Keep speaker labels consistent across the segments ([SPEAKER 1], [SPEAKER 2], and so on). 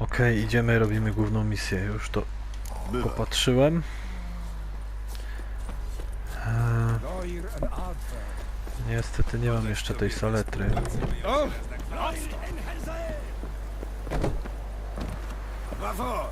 [SPEAKER 1] Okej, idziemy, robimy główną misję. Już to popatrzyłem. Eee, niestety nie mam jeszcze tej saletry.
[SPEAKER 2] Bravo!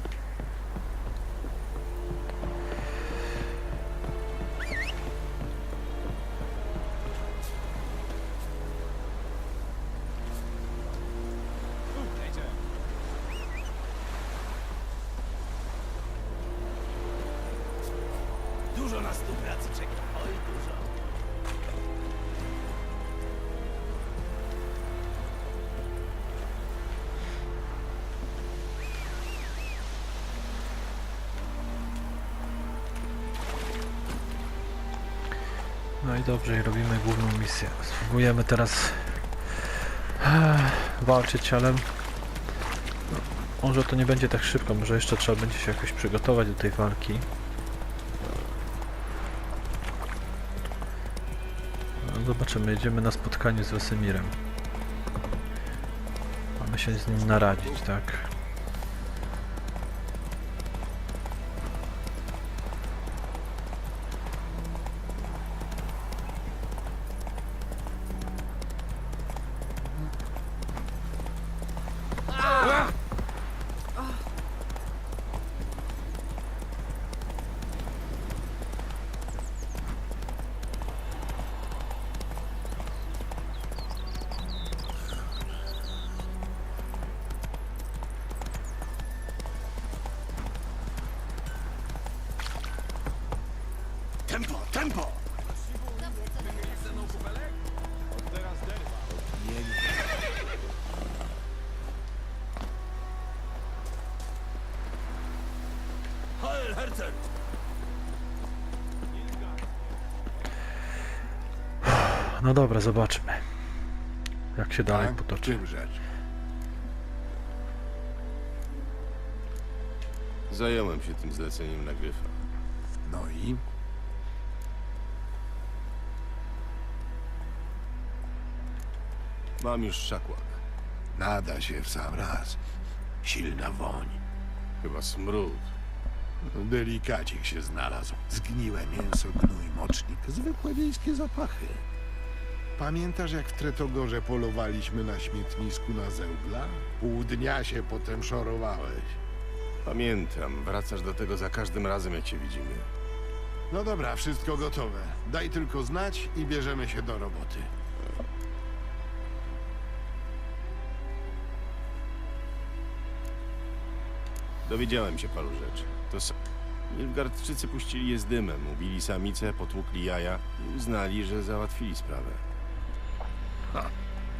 [SPEAKER 1] No i dobrze, i robimy główną misję. Spróbujemy teraz eh, walczyć, ale no, może to nie będzie tak szybko, może jeszcze trzeba będzie się jakoś przygotować do tej walki. Zobaczymy, jedziemy na spotkanie z Wesemirem. Mamy się z nim naradzić, tak?
[SPEAKER 2] Tempo, tempo! Heil, Herzen!
[SPEAKER 1] No dobra, zobaczmy. Jak się dalej
[SPEAKER 3] Tak?
[SPEAKER 1] potoczy.
[SPEAKER 3] Rzecz?
[SPEAKER 4] Zająłem się tym zleceniem na Gryfa. Mam już szakłak.
[SPEAKER 3] Nada się w sam raz. Silna woń.
[SPEAKER 4] Chyba smród.
[SPEAKER 3] Delikacik się znalazł. Zgniłe mięso, gnój, mocznik. Zwykłe wiejskie zapachy. Pamiętasz, jak w Tretogorze polowaliśmy na śmietnisku na zeugla? Pół dnia się potem szorowałeś.
[SPEAKER 4] Pamiętam, wracasz do tego za każdym razem, jak się widzimy.
[SPEAKER 3] No dobra, wszystko gotowe. Daj tylko znać i bierzemy się do roboty.
[SPEAKER 4] Dowiedziałem się paru rzeczy. To s- Nilfgaardczycy puścili je z dymem, ubili samicę, potłukli jaja i uznali, że załatwili sprawę.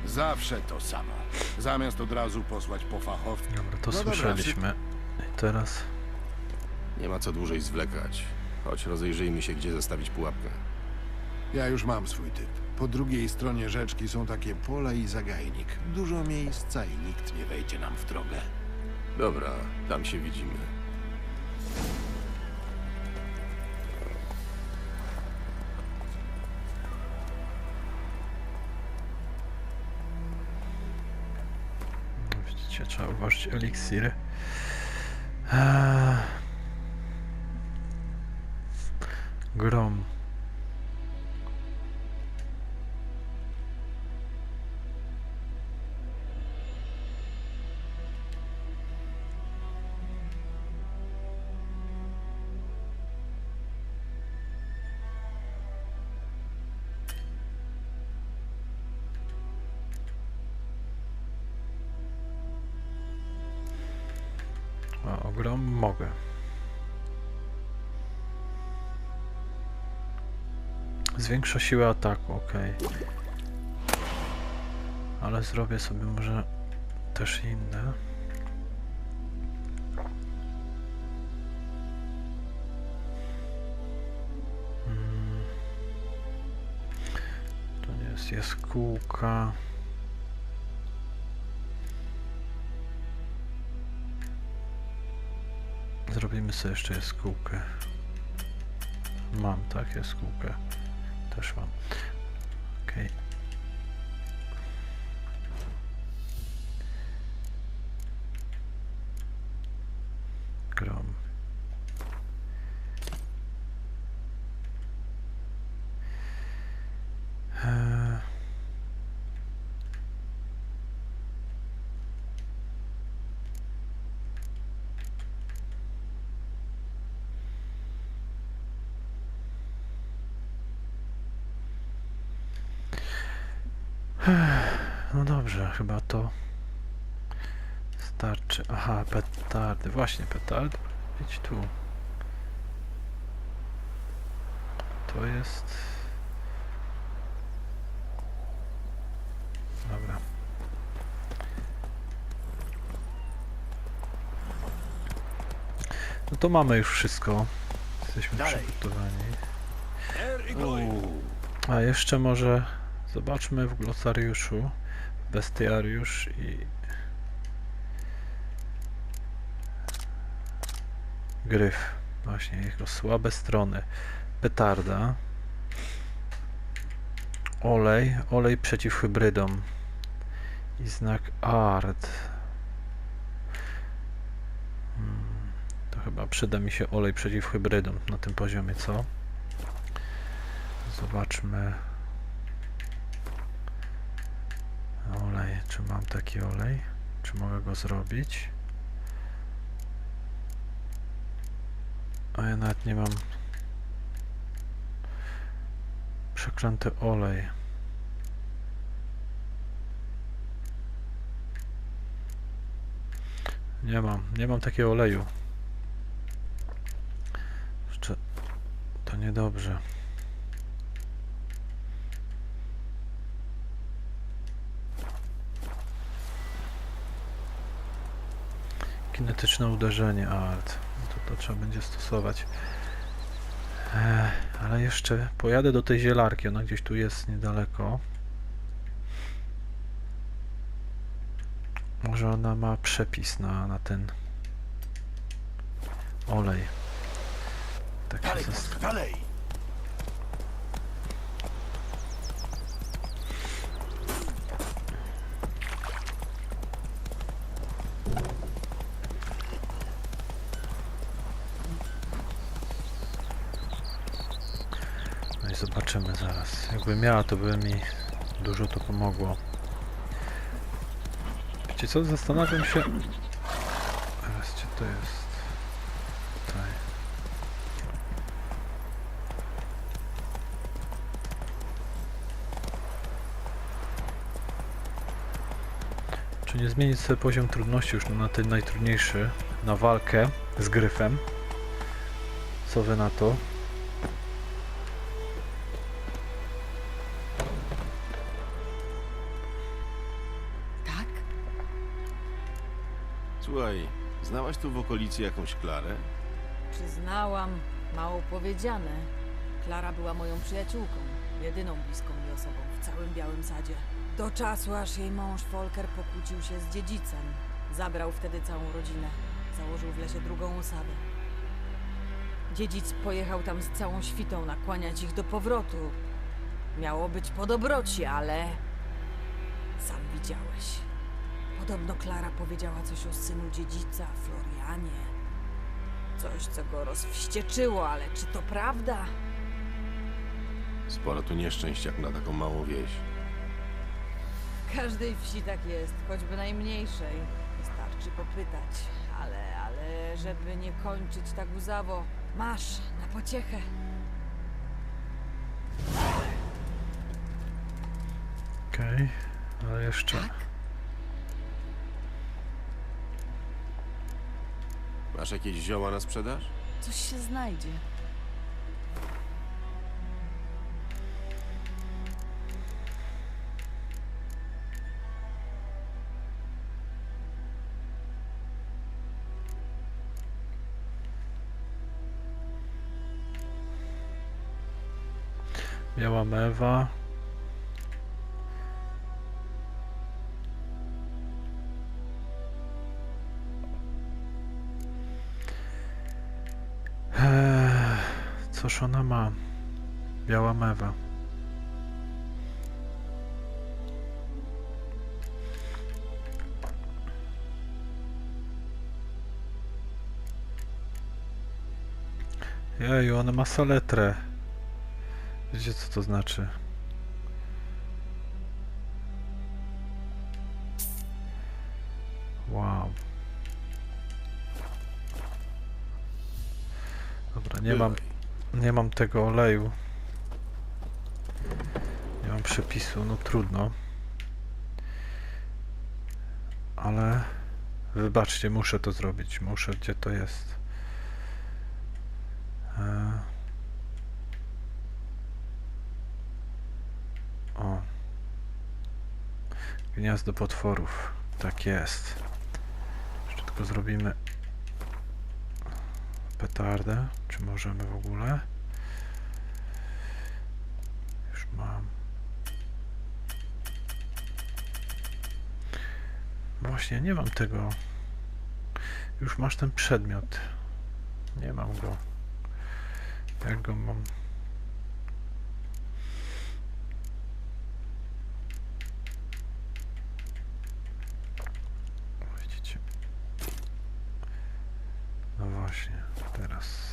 [SPEAKER 3] Zawsze to samo. Zamiast od razu posłać po fachowców.
[SPEAKER 1] Dobra, to
[SPEAKER 3] No dobra,
[SPEAKER 1] słyszeliśmy. I teraz
[SPEAKER 4] Nie ma co dłużej zwlekać. Chodź, rozejrzyjmy się, gdzie zastawić pułapkę.
[SPEAKER 3] Ja już mam swój typ. Po drugiej stronie rzeczki są takie pole i zagajnik. Dużo miejsca i nikt nie wejdzie nam w drogę.
[SPEAKER 4] Dobra, tam się widzimy.
[SPEAKER 1] widzicie, trzeba uważać eliksiry. Eee. Grom. A ogrom mogę. Zwiększa siłę ataku, ok. Ale zrobię sobie może też inne. Mm. To nie jest jaskółka. Zrobimy sobie jeszcze jaskółkę. Mam, tak, jaskółkę. Też mam. Okej. No dobrze, chyba to starczy. Aha, petardy. Właśnie, petardy. Idź tu. To jest... Dobra. No to mamy już wszystko. Jesteśmy
[SPEAKER 2] Dalej.
[SPEAKER 1] przygotowani. A jeszcze może zobaczmy w glosariuszu bestiariusz i gryf. Właśnie jego słabe strony. Petarda. Olej. Olej przeciw hybrydom. I znak art. Hmm, To chyba przyda mi się olej przeciw hybrydom na tym poziomie, co? Zobaczmy. Olej. Czy mam taki olej? Czy mogę go zrobić? A ja nawet nie mam. Przeklęty olej. Nie mam, nie mam takiego oleju. Jeszcze to niedobrze. Kinetyczne uderzenie art. To, to trzeba będzie stosować. Ech, ale jeszcze pojadę do tej zielarki. Ona gdzieś tu jest niedaleko. Może ona ma przepis na, na ten olej. Tak się
[SPEAKER 2] Dalej,
[SPEAKER 1] zobaczymy zaraz. Jakby miała, to by mi dużo to pomogło. Wiecie co? Zastanawiam się... Teraz gdzie to jest? Tutaj. Czy nie zmienić sobie poziom trudności już na ten najtrudniejszy, na walkę z gryfem? Co wy na to?
[SPEAKER 4] Znałaś tu w okolicy jakąś Klarę?
[SPEAKER 5] Przyznałam, mało powiedziane. Klara była moją przyjaciółką, jedyną bliską mi osobą w całym Białym Sadzie. Do czasu, aż jej mąż Volker pokłócił się z dziedzicem. Zabrał wtedy całą rodzinę. Założył w lesie drugą osadę. Dziedzic pojechał tam z całą świtą nakłaniać ich do powrotu. Miało być po dobroci, ale... Sam widziałeś. Podobno Klara powiedziała coś o synu dziedzica, Florianie. Coś, co go rozwścieczyło, ale czy to prawda?
[SPEAKER 4] Sporo tu nieszczęść jak na taką małą wieś.
[SPEAKER 5] W każdej wsi tak jest, choćby najmniejszej. Wystarczy popytać, ale, ale żeby nie kończyć tak łzawo, masz na pociechę.
[SPEAKER 1] Okej, ale jeszcze...
[SPEAKER 5] Tak?
[SPEAKER 4] Masz jakieś zioła na sprzedaż?
[SPEAKER 5] Coś się znajdzie.
[SPEAKER 1] Biała mewa. Cóż ona ma? Biała mewa. Jeju, ona ma saletrę. Wiecie co to znaczy? Wow. Dobra, nie mam. Nie mam tego oleju. Nie mam przepisu, no trudno. Ale wybaczcie, muszę to zrobić. Muszę, gdzie to jest. E... O. Gniazdo potworów. Tak jest. Jeszcze tylko zrobimy petardę. Czy możemy w ogóle? Już mam. Właśnie, nie mam tego. Już masz ten przedmiot. Nie mam go. Jak go mam? No właśnie, teraz.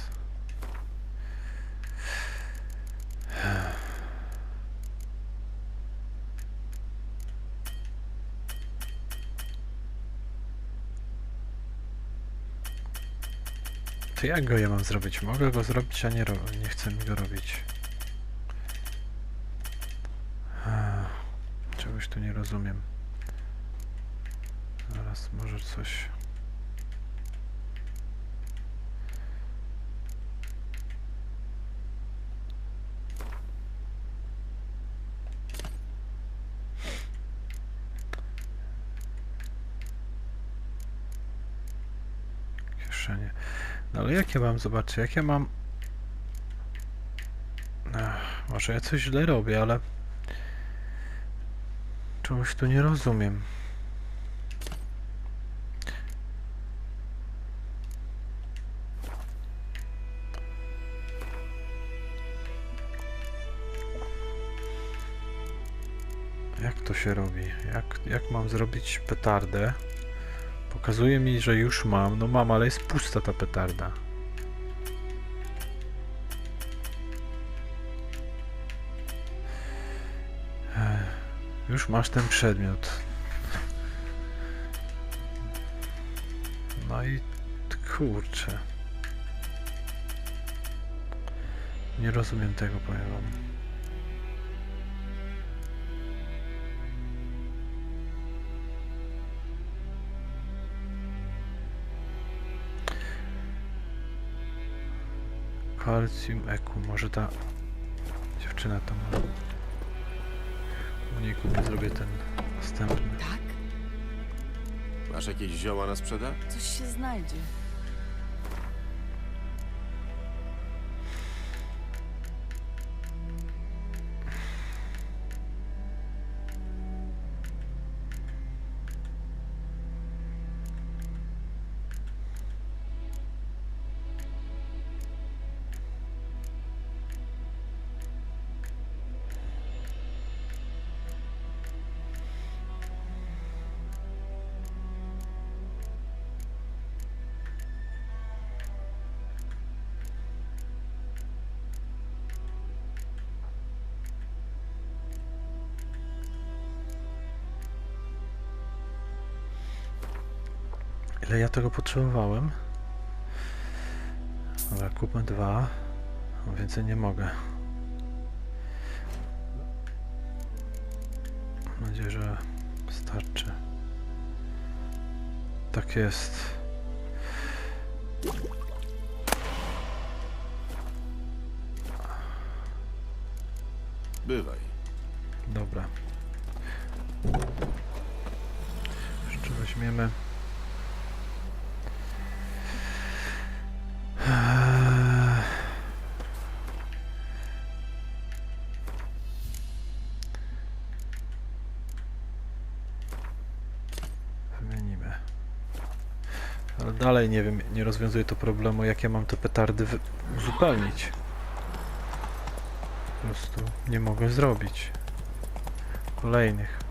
[SPEAKER 1] To jak go ja mam zrobić? Mogę go zrobić, a nie, nie chcę mi go robić. Czegoś tu nie rozumiem. Zaraz może coś. Kieszenie. No ale jak ja mam, zobaczcie, jak ja mam... Ech, może ja coś źle robię, ale... Czegoś tu nie rozumiem. Jak to się robi? Jak, jak mam zrobić petardę? Pokazuje mi, że już mam. No mam, ale jest pusta ta petarda. Już masz ten przedmiot. No i kurczę. Nie rozumiem tego, powiem wam. Calcium Eku, może ta dziewczyna to ma. Uniku, nie zrobię ten następny.
[SPEAKER 5] Tak?
[SPEAKER 4] Masz jakieś zioła na sprzedaż?
[SPEAKER 5] Coś się znajdzie.
[SPEAKER 1] Ile ja tego potrzebowałem? Dobra, kupmy dwa. Więcej nie mogę. Mam nadzieję, że starczy. Tak jest.
[SPEAKER 4] Bywaj.
[SPEAKER 1] Dobra. Jeszcze weźmiemy. Ale dalej nie wiem, nie rozwiązuje to problemu, jak ja mam te petardy uzupełnić. Po prostu nie mogę zrobić kolejnych.